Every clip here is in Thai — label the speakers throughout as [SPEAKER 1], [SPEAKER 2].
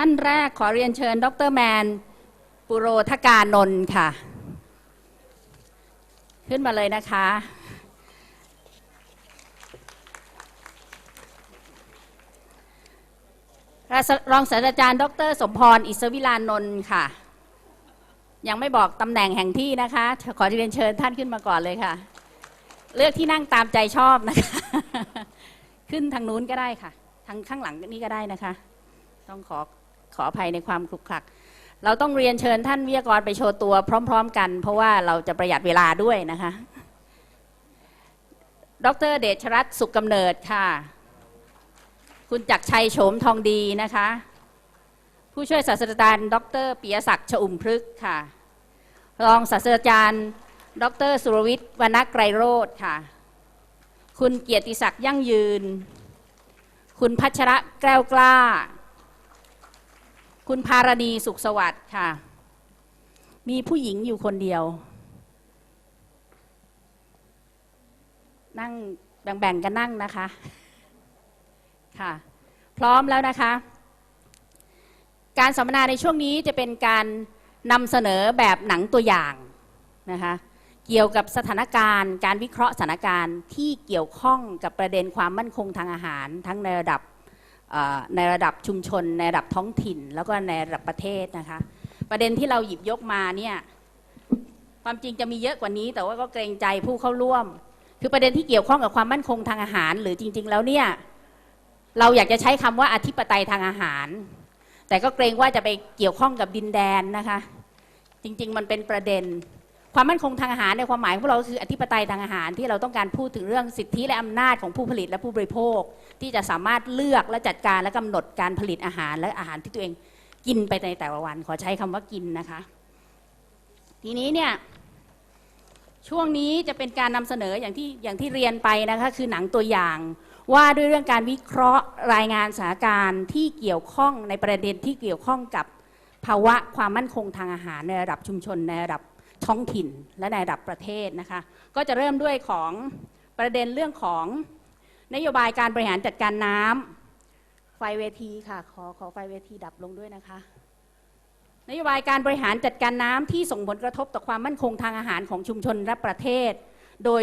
[SPEAKER 1] ท่านแรกขอเรียนเชิญ ดรแมน ปุโรธกานนท์ค่ะ ขึ้นมาเลยนะคะ รองศาสตราจารย์ ดร สมพร อิสวิลานนท์ค่ะ ยังไม่บอกตำแหน่งแห่งที่นะคะ ขอเรียนเชิญท่านขึ้นมาก่อนเลยค่ะ เลือกที่นั่งตามใจชอบนะคะ ขึ้นทางนู้นก็ได้ค่ะ ทางข้างหลังนี่ก็ได้นะคะต้องขอ ขออภัยในความคลุกคลัก เราต้องเรียนเชิญท่านวิทยากรไปโชว์ตัวพร้อม ๆ กัน เพราะว่าเราจะประหยัดเวลาด้วยนะคะ ดรเดชรัตน์สุขกำเนิดค่ะ คุณจักรชัยโฉมทองดีนะคะ ผู้ช่วยศาสตราจารย์ ดรปิยศักดิ์ชอุ่มพฤกษ์ค่ะ รองศาสตราจารย์ ดรสุรวิทย์วรรณไกรโรธค่ะ คุณเกียรติศักดิ์ยั่งยืน คุณพัชระแก้วกล้า คุณภารณีสุขสวัสดิ์ค่ะ มีผู้หญิงอยู่คนเดียว นั่งแบ่งๆกันนั่งนะคะ ค่ะ พร้อมแล้วนะคะ การสัมมนาในช่วงนี้จะเป็นการนำเสนอแบบหนังตัวอย่างนะคะเกี่ยวกับสถานการณ์ การวิเคราะห์สถานการณ์ที่เกี่ยวข้องกับประเด็นความมั่นคงทางอาหาร ทั้งในระดับ ในระดับชุมชน ในระดับท้องถิ่น แล้วก็ในระดับประเทศนะคะ ประเด็นที่เราหยิบยกมาเนี่ยความจริงจะมีเยอะกว่านี้ แต่ว่าก็เกรงใจผู้เข้าร่วม คือประเด็นที่เกี่ยวข้องกับความมั่นคงทางอาหาร หรือจริง ๆ แล้วเนี่ยเราอยากจะใช้คำว่าอธิปไตยทางอาหาร แต่ก็เกรงว่าจะไปเกี่ยวข้องกับดินแดนนะคะ จริง ๆ มันเป็นประเด็น ความมั่นคงทางอาหารในความหมายของพวกเราคืออธิปไตยทางอาหารที่เราต้องการพูดถึงเรื่องสิทธิและอำนาจของผู้ผลิตและผู้บริโภค ที่จะสามารถเลือกและจัดการและกำหนดการผลิตอาหารและอาหารที่ตัวเองกินไปในแต่ละวัน ขอใช้คำว่ากินนะคะ ทีนี้เนี่ยช่วงนี้จะเป็นการนำเสนออย่างที่อย่างที่เรียนไปนะคะคือหนังตัวอย่างว่าด้วยเรื่องการวิเคราะห์รายงานสถานการณ์ที่เกี่ยวข้องในประเด็นที่เกี่ยวข้องกับภาวะความมั่นคงทางอาหารในระดับชุมชนในระดับ ท้องถิ่นและในระดับประเทศนะคะ ก็จะเริ่มด้วยของประเด็นเรื่องของนโยบายการบริหารจัดการน้ำไฟเวทีค่ะ ขอขอไฟเวทีดับลงด้วยนะคะ นโยบายการบริหารจัดการน้ำที่ส่งผลกระทบต่อความมั่นคงทางอาหารของชุมชนและประเทศ โดย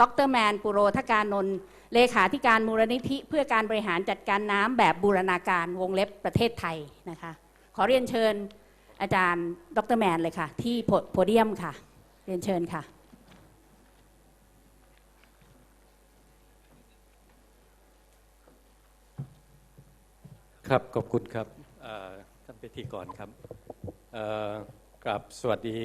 [SPEAKER 1] ดรแมนปุโรธการนนท์เลขาธิการมูลนิธิ เพื่อการบริหารจัดการน้ำแบบบูรณาการวงเล็บประเทศไทยนะคะ ขอเรียนเชิญ อาจารย์ดรแมนเลยค่ะ ที่โพเดียมค่ะ เรียนเชิญค่ะ
[SPEAKER 2] ครับ ขอบคุณครับท่านพิธีกรครับกราบสวัสดี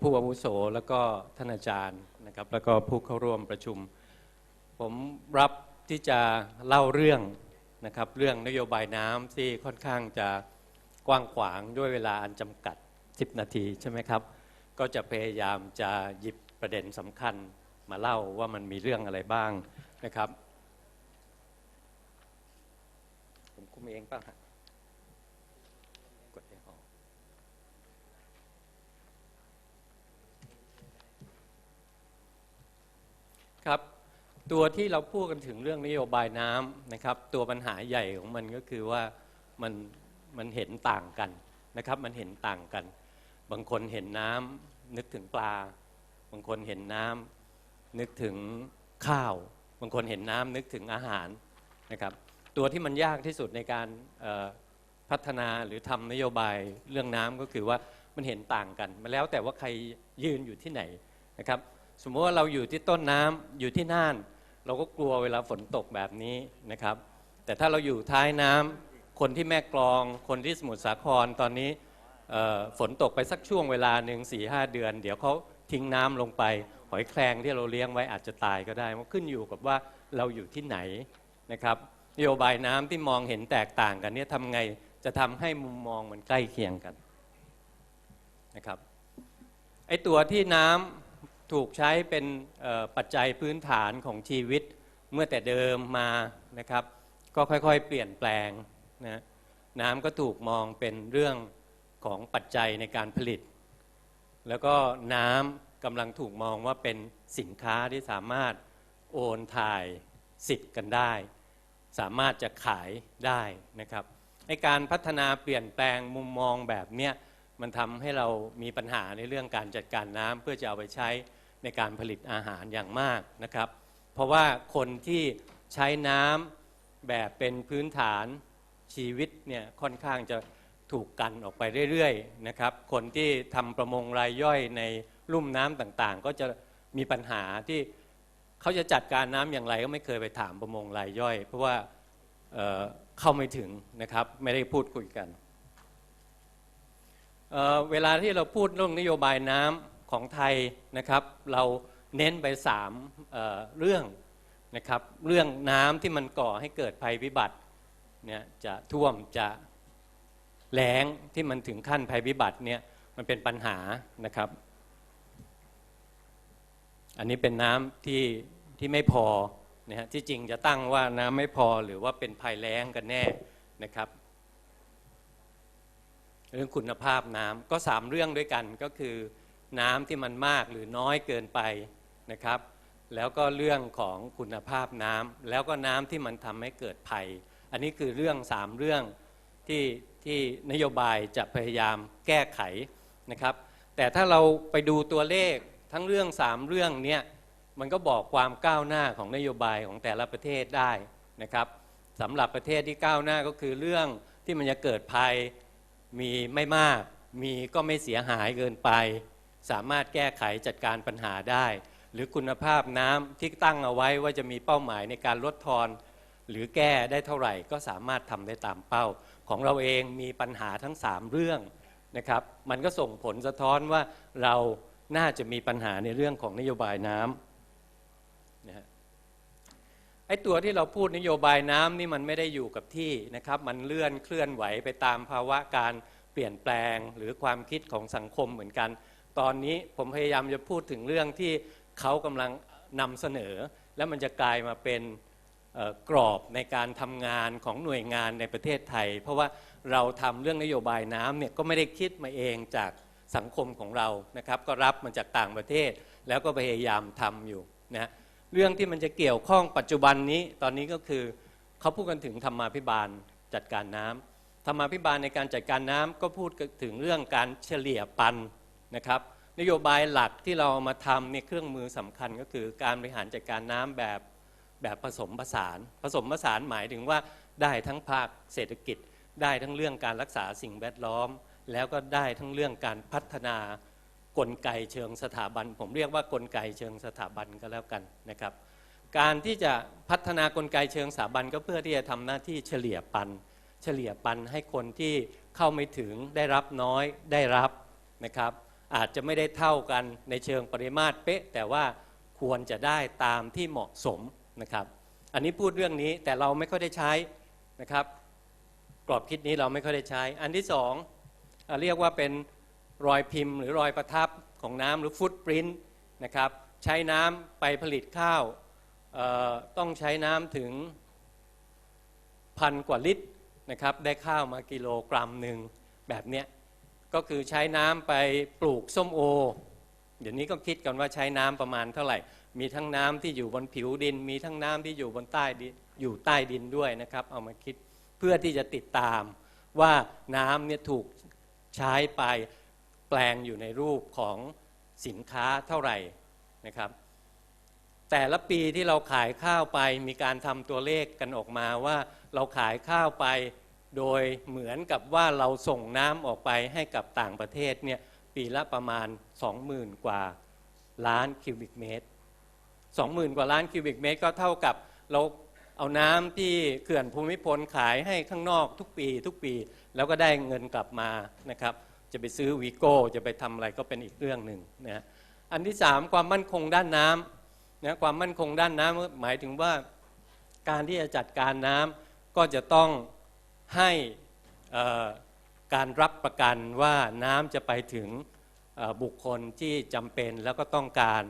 [SPEAKER 2] ผู้อาวุโสแล้วก็ท่านอาจารย์นะครับ แล้วก็ผู้เข้าร่วมประชุม ผมรับที่จะเล่าเรื่องนะครับ เรื่องนโยบายน้ำที่ค่อนข้างจะ ว้างขวางด้วยเวลาอันจำกัด 10 นาทีใช่ไหมครับ ก็จะพยายามจะหยิบประเด็นสำคัญมาเล่าว่ามันมีเรื่องอะไรบ้างนะครับ ผมคุมเองป่ะฮะกดเองออกครับตัวที่เราพูดกันถึงเรื่องนโยบายน้ำนะครับ ตัวปัญหาใหญ่ของมันก็คือว่ามัน มันเห็นต่างกันนะครับ มันเห็นต่างกัน บางคนเห็นน้ำนึกถึงปลา บางคนเห็นน้ำนึกถึงข้าว บางคนเห็นน้ำนึกถึงอาหารนะครับ ตัวที่มันยากที่สุดในการพัฒนาหรือทำนโยบายเรื่องน้ำก็คือว่ามันเห็นต่างกันมาแล้วแต่ว่าใครยืนอยู่ที่ไหนนะครับ สมมติว่าเราอยู่ที่ต้นน้ำอยู่ที่น่าน เราก็กลัวเวลาฝนตกแบบนี้นะครับ แต่ถ้าเราอยู่ท้ายน้ำ คนที่แม่กลอง คนที่สมุทรสาครตอนนี้ฝนตกไปสักช่วงเวลาหนึ่งสี่ห้าเดือน เดี๋ยวเขาทิ้งน้ำลงไป หอยแครงที่เราเลี้ยงไว้อาจจะตายก็ได้มันขึ้นอยู่กับว่าเราอยู่ที่ไหนนะครับนโยบายน้ำที่มองเห็นแตกต่างกันเนี่ยทำไงจะทำให้มุมมองมันใกล้เคียงกันนะครับไอตัวที่น้ำถูกใช้เป็นปัจจัยพื้นฐานของชีวิตเมื่อแต่เดิมมานะครับ ก็ค่อยๆ เปลี่ยนแปลง นะน้ำก็ถูกมองเป็นเรื่องของปัจจัยในการผลิต แล้วก็น้ำกำลังถูกมองว่าเป็นสินค้าที่สามารถโอนถ่ายสิทธิ์กันได้ สามารถจะขายได้นะครับในการพัฒนาเปลี่ยนแปลงมุมมองแบบเนี้ยมันทำให้เรามีปัญหาในเรื่องการจัดการน้ำเพื่อจะเอาไปใช้ในการผลิตอาหารอย่างมากนะครับ เพราะว่าคนที่ใช้น้ำแบบเป็นพื้นฐาน ชีวิตเนี่ยค่อนข้างจะถูกกันออกไปเรื่อยๆนะครับคนที่ทำประมงรายย่อยในลุ่มน้ำต่างๆ ก็จะมีปัญหาที่เขาจะจัดการน้ำอย่างไรก็ไม่เคยไปถามประมงรายย่อย เพราะว่าเเข้าไม่ถึงนะครับไม่ได้พูดคุยกันเเวลาที่เราพูดเรื่องนโยบายน้ำของไทยนะครับ เราเน้นไปสามเเรื่องนะครับเรื่องน้ำที่มันก่อให้เกิดภัยพิบัติ เนี่ยจะท่วมจะแล้งที่มันถึงขั้นภัยพิบัติเนี่ยมันเป็นปัญหานะครับ อันนี้เป็นน้ำที่ที่ไม่พอนะฮะที่จริงจะตั้งว่าน้ำไม่พอหรือว่าเป็นภัยแล้งกันแน่นะครับ เรื่องคุณภาพน้ำก็สามเรื่องด้วยกันก็คือน้ำที่มันมากหรือน้อยเกินไปนะครับ แล้วก็เรื่องของคุณภาพน้ำแล้วก็น้ำที่มันทำให้เกิดภัย อันนี้คือเรื่องสามเรื่องที่ที่นโยบายจะพยายามแก้ไขนะครับ แต่ถ้าเราไปดูตัวเลขทั้งเรื่องสามเรื่องเนี้ยมันก็บอกความก้าวหน้าของนโยบายของแต่ละประเทศได้นะครับสำหรับประเทศที่ก้าวหน้าก็คือเรื่องที่มันจะเกิดภัยมีไม่มาก มีก็ไม่เสียหายเกินไป สามารถแก้ไขจัดการปัญหาได้ หรือคุณภาพน้ำที่ตั้งเอาไว้ว่าจะมีเป้าหมายในการลดทอน หรือแก้ได้เท่าไหร่ก็สามารถทำได้ตามเป้า ของเราเองมีปัญหาทั้ง 3 เรื่องนะครับมันก็ส่งผลสะท้อนว่าเราน่าจะมีปัญหาในเรื่องของนโยบายน้ำนะฮะไอ้ตัวที่เราพูดนโยบายน้ำนี่มันไม่ได้อยู่กับที่นะครับ มันเลื่อนเคลื่อนไหวไปตามภาวะการเปลี่ยนแปลงหรือความคิดของสังคมเหมือนกัน ตอนนี้ผมพยายามจะพูดถึงเรื่องที่เขากำลังนำเสนอ แล้วมันจะกลายมาเป็น กรอบในการทำงานของหน่วยงานในประเทศไทย เพราะว่าเราทำเรื่องนโยบายน้ำเนี่ยก็ไม่ได้คิดมาเองจากสังคมของเรานะครับ ก็รับมาจากต่างประเทศ แล้วก็พยายามทำอยู่นะเรื่องที่มันจะเกี่ยวข้องปัจจุบันนี้ตอนนี้ก็คือเขาพูดกันถึงธรรมาภิบาลจัดการน้ำธรรมาภิบาลในการจัดการน้ำก็พูดถึงเรื่องการเฉลี่ยปันนะครับนโยบายหลักที่เราเอามาทำเนี่ยเครื่องมือสำคัญก็คือการบริหารจัดการน้ำแบบ แบบผสมผสาน ผสมผสานหมายถึงว่าได้ทั้งภาคเศรษฐกิจ ได้ทั้งเรื่องการรักษาสิ่งแวดล้อม แล้วก็ได้ทั้งเรื่องการพัฒนากลไกเชิงสถาบัน ผมเรียกว่ากลไกเชิงสถาบันก็แล้วกันนะครับ การที่จะพัฒนากลไกเชิงสถาบันก็เพื่อที่จะทำหน้าที่เฉลี่ยปัน เฉลี่ยปันให้คนที่เข้าไม่ถึงได้รับน้อยได้รับนะครับ อาจจะไม่ได้เท่ากันในเชิงปริมาตรเป๊ะ แต่ว่าควรจะได้ตามที่เหมาะสม นะครับ อันนี้พูดเรื่องนี้แต่เราไม่ค่อยได้ใช้นะครับ กรอบคิดนี้เราไม่ค่อยได้ใช้ อันที่สองอะเรียกว่าเป็นรอยพิมพ์ หรือรอยประทับของน้ำหรือฟุตปรินต์นะครับใช้น้ำไปผลิตข้าวต้องใช้น้ำถึงพันกว่าลิตรนะครับได้ข้าวมากิโลกรัมหนึ่งแบบเนี้ยก็คือใช้น้ำไปปลูกส้มโอ เดี๋ยวนี้ก็คิดกันว่าใช้น้ำประมาณเท่าไหร่ มีทั้งน้ำที่อยู่บนผิวดิน มีทั้งน้ำที่อยู่บนใต้ดินอยู่ใต้ดินด้วยนะครับ เอามาคิดเพื่อที่จะติดตามว่าน้ำเนี่ยถูกใช้ไปแปลงอยู่ในรูปของสินค้าเท่าไหร่นะครับ แต่ละปีที่เราขายข้าวไปมีการทำตัวเลขกันออกมาว่าเราขายข้าวไปโดยเหมือนกับว่าเราส่งน้ำออกไปให้กับต่างประเทศเนี่ยปีละประมาณ 20,000 กว่าล้านคิวบิกเมตร 20,000 กว่าล้านคิวบิกเมตร ก็เท่ากับเราเอาน้ำที่เขื่อนภูมิพลขายให้ข้างนอกทุกปี ทุกปี แล้วก็ได้เงินกลับมานะครับ จะไปซื้อวีโก้จะไปทำอะไรก็เป็นอีกเรื่องหนึ่งนะอันที่สามความมั่นคงด้านน้ำนะความมั่นคงด้านน้ำหมายถึงว่าการที่จะจัดการน้ำก็จะต้องให้การรับประกันว่าน้ำจะไปถึงบุคคลที่จำเป็นแล้วก็ต้องการ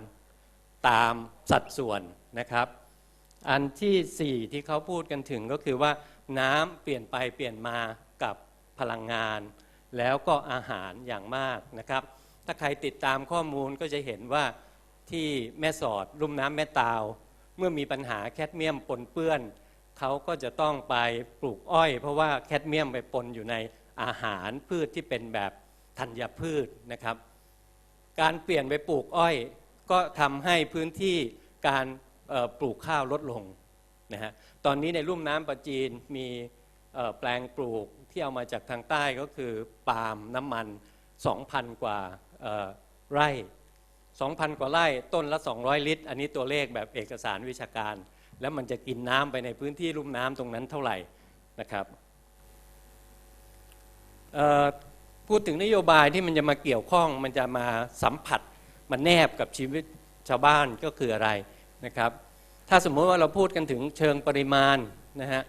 [SPEAKER 2] ตามสัดส่วนนะครับ อันที่สี่ที่เขาพูดกันถึงก็คือว่าน้ำเปลี่ยนไปเปลี่ยนมากับพลังงาน แล้วก็อาหารอย่างมากนะครับ ถ้าใครติดตามข้อมูลก็จะเห็นว่าที่แม่สอดลุ่มน้ำแม่ตาว เมื่อมีปัญหาแคดเมียมปนเปื้อนเขาก็จะต้องไปปลูกอ้อย เพราะว่าแคดเมียมไปปนอยู่ในอาหารพืชที่เป็นแบบธัญพืชนะครับ การเปลี่ยนไปปลูกอ้อย ก็ทำให้พื้นที่การปลูกข้าวลดลงนะฮะตอนนี้ในลุ่มน้ำประจีนมีแปลงปลูกที่เอามาจากทางใต้ก็คือปาล์มน้ำมัน 2,000 กว่าไร่ 2,000 กว่าไร่ต้นละ 200 ลิตร อันนี้ตัวเลขแบบเอกสารวิชาการ แล้วมันจะกินน้ำไปในพื้นที่ลุ่มน้ำตรงนั้นเท่าไหร่นะครับพูดถึงนโยบายที่มันจะมาเกี่ยวข้องมันจะมาสัมผัส มาแนบกับชีวิตชาวบ้านก็คืออะไรนะครับ ถ้าสมมติว่าเราพูดกันถึงเชิงปริมาณนะฮะ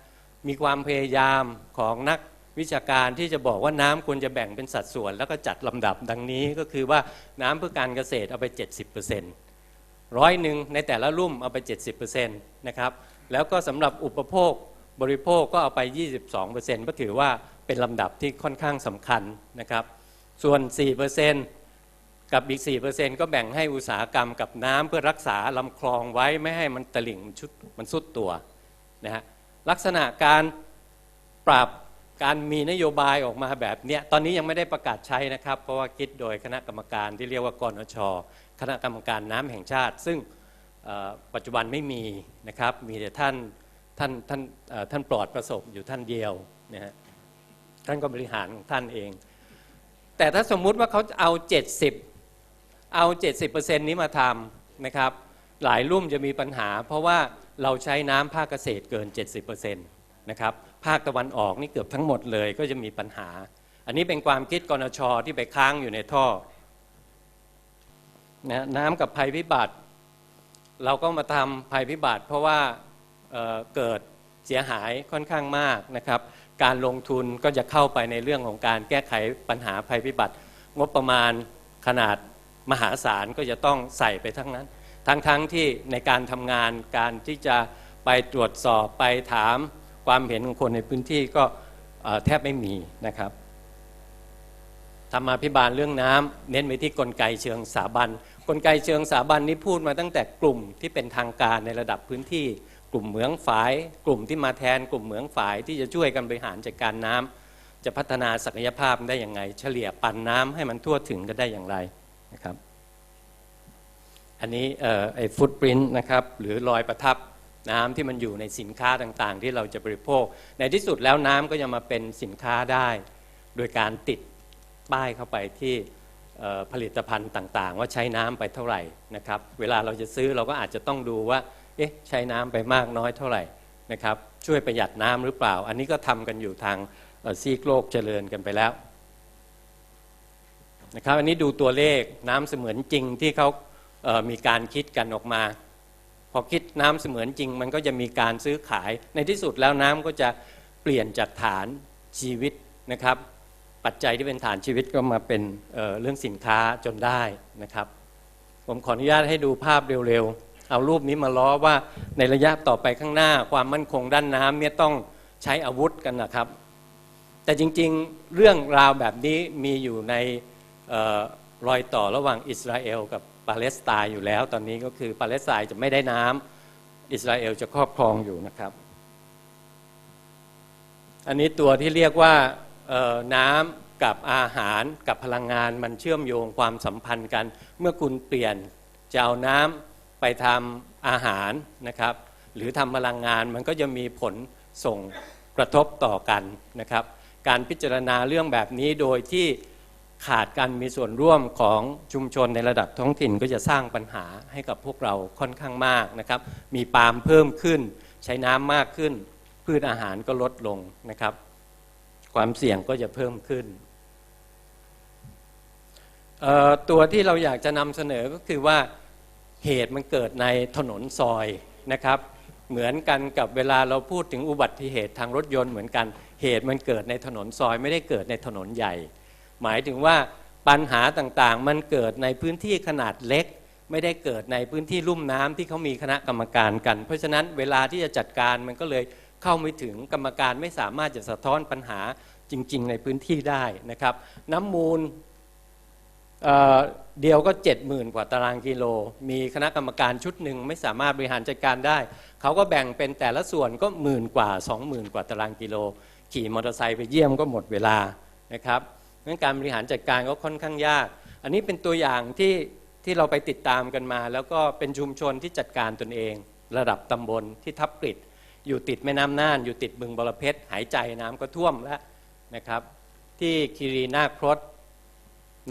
[SPEAKER 2] มีความพยายามของนักวิชาการที่จะบอกว่าน้ำควรจะแบ่งเป็นสัดส่วน แล้วก็จัดลำดับดังนี้ก็คือว่าน้ำเพื่อการเกษตรเอาไป 70%ร้อยหนึ่งในแต่ละรุ่มเอาไป 70%นะครับแล้วก็สำหรับอุปโภคบริโภคก็เอาไป 22%ก็ถือว่าเป็นลำดับที่ค่อนข้างสำคัญนะครับส่วน 4% กับอีก 4%ก็แบ่งให้อุตสาหกรรมกับน้ำเพื่อรักษาลำคลองไว้ไม่ให้มันตลิ่งมันชุดมันสุดตัวนะฮะลักษณะการปรับการมีนโยบายออกมาแบบเนี้ยตอนนี้ยังไม่ได้ประกาศใช้นะครับ เพราะว่าคิดโดยคณะกรรมการที่เรียกว่ากนช คณะกรรมการน้ำแห่งชาติ ซึ่งปัจจุบันไม่มีนะครับมีแต่ท่านท่านท่านท่านปลอดประสบอยู่ท่านเดียวนะฮะท่านก็บริหารของท่านเอง แต่ถ้าสมมุติว่าเขาเอา 70 เอา 70%นี้มาทำนะครับ หลายรุ่มจะมีปัญหา เพราะว่าเราใช้น้ำภาคเกษตรเกิน 70%นะครับภาคตะวันออกนี่เกือบทั้งหมดเลยก็จะมีปัญหา อันนี้เป็นความคิดกนชที่ไปค้างอยู่ในท่อนะน้ำกับภัยพิบัติ เราก็มาทำภัยพิบัติ เพราะว่าเเกิดเสียหายค่อนข้างมากนะครับ การลงทุนก็จะเข้าไปในเรื่องของการแก้ไขปัญหาภัยพิบัติ งบประมาณขนาด มหาศาลก็จะต้องใส่ไปทั้งนั้น ทั้งๆทที่ในการทำงานการที่จะไปตรวจสอบไปถามความเห็นของคนในพื้นที่ก็แทบไม่มีนะครับธรรมาภิบาลเรื่องน้ำเน้นไปที่กลไกเชิงสถาบันกลไกเชิงสถาบันนี้พูดมาตั้งแต่กลุ่มที่เป็นทางการในระดับพื้นที่ กลุ่มเหมืองฝาย กลุ่มที่มาแทนกลุ่มเหมืองฝายที่จะช่วยกันบริหารจัดการน้ำจะพัฒนาศักยภาพได้อย่างไรเฉลี่ยปันน้ำให้มันทั่วถึงกันได้อย่างไร นะครับ อันนี้ไอ้ฟุตปรินต์นะครับหรือรอยประทับน้ำที่มันอยู่ในสินค้าต่างๆ ที่เราจะบริโภค ในที่สุดแล้วน้ำก็จะมาเป็นสินค้าได้ โดยการติดป้ายเข้าไปที่ผลิตภัณฑ์ต่างๆ ว่าใช้น้ำไปเท่าไหร่นะครับ เวลาเราจะซื้อเราก็อาจจะต้องดูว่า เอ๊ะใช้น้ำไปมากน้อยเท่าไหร่นะครับ ช่วยประหยัดน้ำหรือเปล่า อันนี้ก็ทำกันอยู่ทางซีกโลกเจริญกันไปแล้ว นะครับอันนี้ดูตัวเลขน้ำเสมือนจริงที่เขาเมีการคิดกันออกมา พอคิดน้ำเสมือนจริง มันก็จะมีการซื้อขายในที่สุดแล้วน้ำก็จะเปลี่ยนจากฐานชีวิตนะครับ ปัจจัยที่เป็นฐานชีวิตก็มาเป็นเเรื่องสินค้าจนได้นะครับ ผมขออนุญาตให้ดูภาพเร็วๆ เอารูปนี้มาล้อว่าในระยะต่อไปข้างหน้าความมั่นคงด้านน้ำเนี่ยต้องใช้อาวุธกันนะครับ แต่จริงๆเรื่องราวแบบนี้มีอยู่ใน รอยต่อระหว่างอิสราเอลกับปาเลสไตน์อยู่แล้ว ตอนนี้ก็คือปาเลสไตน์จะไม่ได้น้ำอิสราเอลจะครอบครองอยู่นะครับ อันนี้ตัวที่เรียกว่าน้ำกับอาหารกับพลังงานมันเชื่อมโยงความสัมพันธ์กัน เมื่อคุณเปลี่ยนจะเอาน้ำไปทำอาหารนะครับ หรือทำพลังงานมันก็จะมีผลส่งกระทบต่อกันนะครับ การพิจารณาเรื่องแบบนี้โดยที่ ขาดการมีส่วนร่วมของชุมชนในระดับท้องถิ่นก็จะสร้างปัญหาให้กับพวกเราค่อนข้างมากนะครับ มีปาล์มเพิ่มขึ้น ใช้น้ำมากขึ้น พืชอาหารก็ลดลงนะครับ ความเสี่ยงก็จะเพิ่มขึ้น ตัวที่เราอยากจะนำเสนอก็คือว่าเหตุมันเกิดในถนนซอยนะครับ เหมือนกันกับเวลาเราพูดถึงอุบัติเหตุทางรถยนต์เหมือนกันเหตุมันเกิดในถนนซอยไม่ได้เกิดในถนนใหญ่ หมายถึงว่าปัญหาต่างๆ มันเกิดในพื้นที่ขนาดเล็ก ไม่ได้เกิดในพื้นที่ลุ่มน้ำที่เขามีคณะกรรมการกัน เพราะฉะนั้นเวลาที่จะจัดการมันก็เลยเข้าไม่ถึงกรรมการไม่สามารถจะสะท้อนปัญหาจริง ๆ ในพื้นที่ได้นะครับ น้ำมูลเเดียวก็ 70,000 กว่าตารางกิโล มีคณะกรรมการชุดหนึ่งไม่สามารถบริหารจัดการได้ เขาก็แบ่งเป็นแต่ละส่วนก็หมื่นกว่า 20,000 กว่าตารางกิโล ขี่มอเตอร์ไซค์ไปเยี่ยมก็หมดเวลานะครับ งั้นการบริหารจัดการก็ค่อนข้างยาก อันนี้เป็นตัวอย่างที่ที่เราไปติดตามกันมา แล้วก็เป็นชุมชนที่จัดการตนเอง ระดับตำบลที่ทับกริดอยู่ติดแม่น้ำน่าน อยู่ติดบึงบรเพชรหายใจน้ำก็ท่วมแล้วนะครับ ที่คีรีนาครถ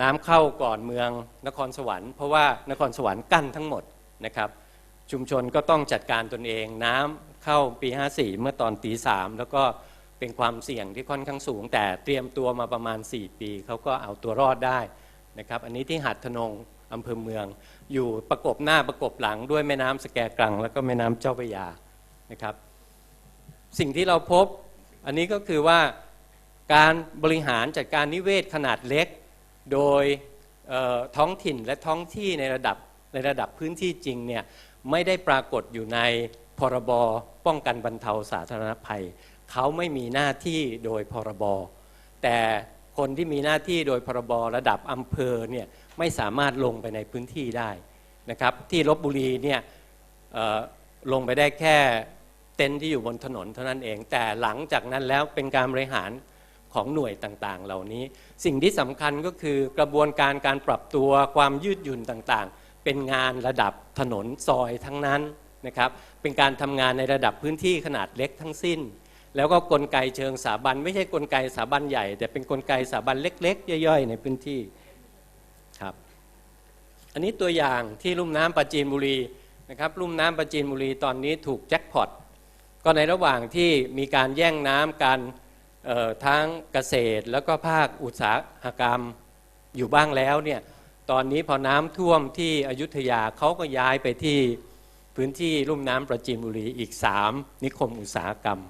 [SPEAKER 2] น้ำเข้าก่อนเมืองนครสวรรค์ เพราะว่านครสวรรค์กั้นทั้งหมดนะครับชุมชนก็ต้องจัดการตนเองน้ำเข้าปี 54 เมื่อตอนตีสามแล้วก็ เป็นความเสี่ยงที่ค่อนข้างสูง แต่เตรียมตัวมาประมาณ 4 ปีเขาก็เอาตัวรอดได้นะครับอันนี้ที่หัดทนงอำเภอเมือง อยู่ประกบหน้าประกบหลังด้วยแม่น้ำสแกกรัง แล้วก็แม่น้ำเจ้าพระยานะครับ สิ่งที่เราพบอันนี้ก็คือว่าการบริหารจัดการนิเวศขนาดเล็ก โดยท้องถิ่นและท้องที่ในระดับในระดับพื้นที่จริงเนี่ยไม่ได้ปรากฏอยู่ในพรบป้องกันบรรเทาสาธารณภัย เขาไม่มีหน้าที่โดยพรบแต่คนที่มีหน้าที่โดยพรบระดับอำเภอเนี่ยไม่สามารถลงไปในพื้นที่ได้นะครับ ที่ลบบุรีเนี่ยลงไปได้แค่เต็นท์ที่อยู่บนถนนเท่านั้นเอง แต่หลังจากนั้นแล้วเป็นการบริหารของหน่วยต่างๆ เหล่านี้ สิ่งที่สำคัญก็คือกระบวนการการปรับตัวความยืดหยุ่นต่างๆ เป็นงานระดับถนนซอยทั้งนั้นนะครับ เป็นการทำงานในระดับพื้นที่ขนาดเล็กทั้งสิ้น แล้วก็กลไกเชิงสถาบัน ไม่ใช่กลไกสถาบันใหญ่ แต่เป็นกลไกสถาบันเล็ก ๆ ย่อย ๆ ในพื้นที่ครับ อันนี้ตัวอย่างที่ลุ่มน้ำปราจีนบุรีนะครับลุ่มน้ำปราจีนบุรีตอนนี้ถูกแจ็คพอตก็ในระหว่างที่มีการแย่งน้ำกันทั้งเกษตรแล้วก็ภาคอุตสาหกรรมอยู่บ้างแล้วเนี่ยตอนนี้พอน้ำท่วมที่อยุธยาเขาก็ย้ายไปที่พื้นที่ลุ่มน้ำประจีนบุรีอีก 3 นิคมอุตสาหกรรม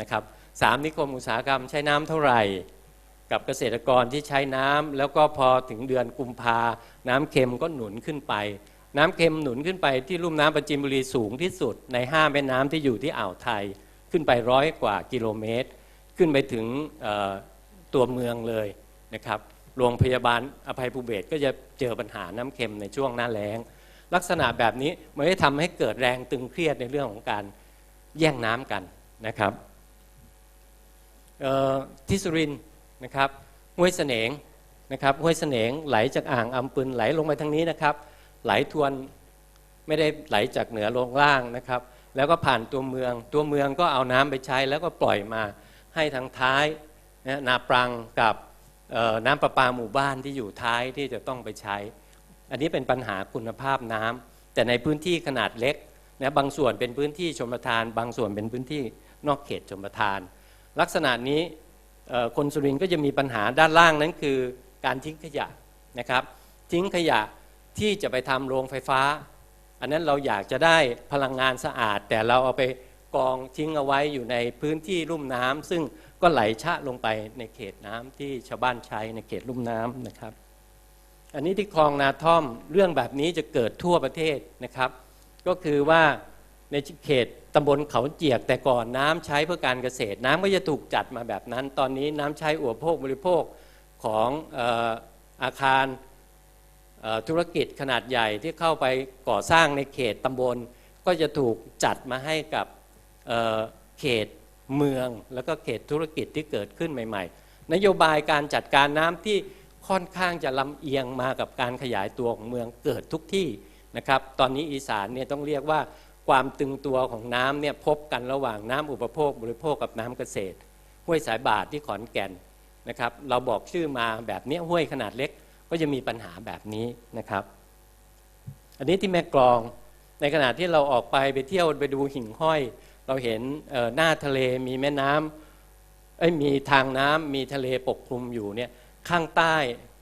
[SPEAKER 2] นะครับสามนิคมอุตสาหกรรมใช้น้ำเท่าไหร่ กับเกษตรกรที่ใช้น้ำแล้วก็พอถึงเดือนกุมภาน้ำเค็มก็หนุนขึ้นไป น้ำเค็มหนุนขึ้นไปที่ลุ่มน้ำประจินบุรีสูงที่สุดในห้าแม่น้ำที่อยู่ที่อ่าวไทย ขึ้นไปร้อยกว่ากิโลเมตร ขึ้นไปถึงตัวเมืองเลยนะครับโรงพยาบาลอภัยภูเบศก็จะเจอปัญหาน้ำเค็มในช่วงหน้าแล้ง ลักษณะแบบนี้มันได้ทำให้เกิดแรงตึงเครียดในเรื่องของการแย่งน้ำกันนะครับ ที่สุรินนะครับห้วยเสนงนะครับห้วยเสนงไหลจากอ่างอัมปืนไหลลงไปทางนี้นะครับ ไหลทวนไม่ได้ไหลจากเหนือลงล่างนะครับ แล้วก็ผ่านตัวเมือง ตัวเมืองก็เอาน้ำไปใช้ แล้วก็ปล่อยมาให้ทางท้ายนะนาปรังกับน้ำประปาหมู่บ้านที่อยู่ท้ายที่จะต้องไปใช้ อันนี้เป็นปัญหาคุณภาพน้ำแต่ในพื้นที่ขนาดเล็กนะบางส่วนเป็นพื้นที่ชมประทาน บางส่วนเป็นพื้นที่นอกเขตชมประทาน ลักษณะนี้คนสุรินทร์ก็จะมีปัญหาด้านล่างนั้นคือการทิ้งขยะนะครับ ทิ้งขยะที่จะไปทำโรงไฟฟ้า อันนั้นเราอยากจะได้พลังงานสะอาด แต่เราเอาไปกองทิ้งเอาไว้อยู่ในพื้นที่ลุ่มน้ำซึ่งก็ไหลชะลงไปในเขตน้ำที่ชาวบ้านใช้ในเขตลุ่มน้ำนะครับ อันนี้ที่คลองนาท่อมเรื่องแบบนี้จะเกิดทั่วประเทศนะครับ ก็คือว่า ในเขตตำบลเขาเจียกแต่ก่อนน้ำใช้เพื่อการเกษตร น้ำก็จะถูกจัดมาแบบนั้น ตอนนี้น้ำใช้อุปโภคบริโภคของออาคารธุรกิจขนาดใหญ่ที่เข้าไปก่อสร้างในเขตตำบล ก็จะถูกจัดมาให้กับเเขตเมืองแล้วก็เขตธุรกิจที่เกิดขึ้นใหม่ ๆ นโยบายการจัดการน้ำที่ค่อนข้างจะลำเอียงมากับการขยายตัวของเมืองเกิดทุกที่นะครับ ตอนนี้อีสานเนี่ยต้องเรียกว่า ความตึงตัวของน้ำเนี่ยพบกันระหว่างน้ำอุปโภคบริโภคกับน้ำเกษตร ห้วยสายบาทที่ขอนแก่นนะครับ เราบอกชื่อมาแบบเนี้ยห้วยขนาดเล็กก็จะมีปัญหาแบบนี้นะครับ อันนี้ที่แม่กลองในขณะที่เราออกไปไปเที่ยวไปดูหิ่งห้อย เราเห็นหน้าทะเลมีแม่น้ำเอ้ยมีทางน้ำมีทะเลปกคลุมอยู่เนี่ยข้างใต้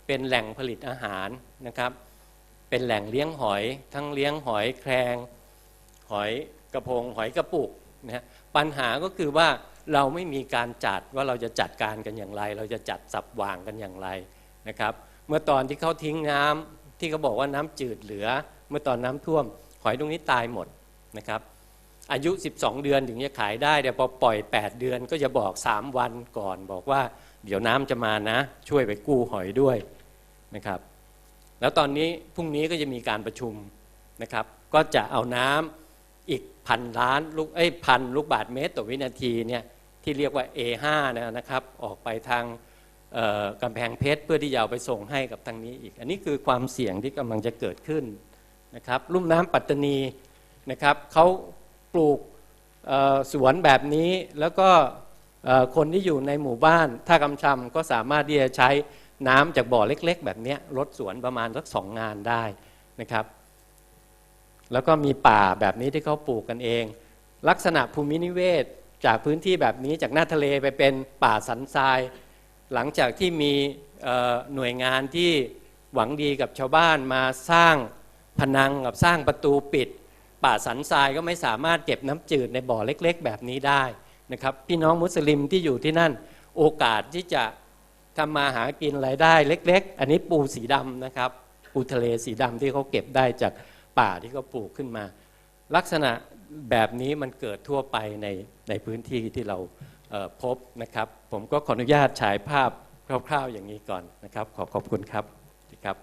[SPEAKER 2] เป็นแหล่งผลิตอาหารนะครับ เป็นแหล่งเลี้ยงหอย ทั้งเลี้ยงหอยแครง หอยกระพงหอยกระปุกนะฮะปัญหาก็คือว่าเราไม่มีการจัดว่าเราจะจัดการกันอย่างไร เราจะจัดสับวางกันอย่างไรนะครับ เมื่อตอนที่เขาทิ้งน้ำที่เขาบอกว่าน้ำจืดเหลือ เมื่อตอนน้ำท่วม หอยตรงนี้ตายหมดนะครับ อายุ 12 เดือนถึงจะขายได้แต่พอปล่อย 8 เดือนก็จะบอก 3 วันก่อน บอกว่าเดี๋ยวน้ำจะมานะ ช่วยไปกู้หอยด้วยนะครับ แล้วตอนนี้พรุ่งนี้ก็จะมีการประชุมนะครับ ก็จะเอาน้ำ อีกพันล้านลูกเอ้ยพันลูกบาทเมตรต่อวินาทีเนี่ยที่เรียกว่า A5 นะนะครับ ออกไปทางกำแพงเพชรเพื่อที่จะเอาไปส่งให้กับทางนี้อีก อันนี้คือความเสี่ยงที่กำลังจะเกิดขึ้นนะครับลุ่มน้ำปัตตานีนะครับเขาปลูกสวนแบบนี้แล้วก็คนที่อยู่ในหมู่บ้านท่ากำชำก็สามารถที่จะใช้น้ำจากบ่อเล็ก ๆ แบบนี้ยรดสวนประมาณสักสองงานได้นะครับ แล้วก็มีป่าแบบนี้ที่เขาปลูกกันเอง ลักษณะภูมินิเวศจากพื้นที่แบบนี้จากหน้าทะเลไปเป็นป่าสันทราย หลังจากที่มีหน่วยงานที่หวังดีกับชาวบ้านมาสร้างพนังกับสร้างประตูปิด ป่าสันทรายก็ไม่สามารถเก็บน้ำจืดในบ่อเล็ก ๆ แบบนี้ได้นะครับพี่น้องมุสลิมที่อยู่ที่นั่นโอกาสที่จะทำมาหากินรายได้เล็ก ๆ อันนี้ปูสีดำนะครับปูทะเลสีดำที่เขาเก็บได้จาก ป่าที่เขาปลูกขึ้นมา ลักษณะแบบนี้มันเกิดทั่วไปในในพื้นที่ที่เราเพบนะครับ ผมก็ขออนุญาตฉายภาพคร่าวๆอย่างนี้ก่อนนะครับ ขอขอบคุณครับครับ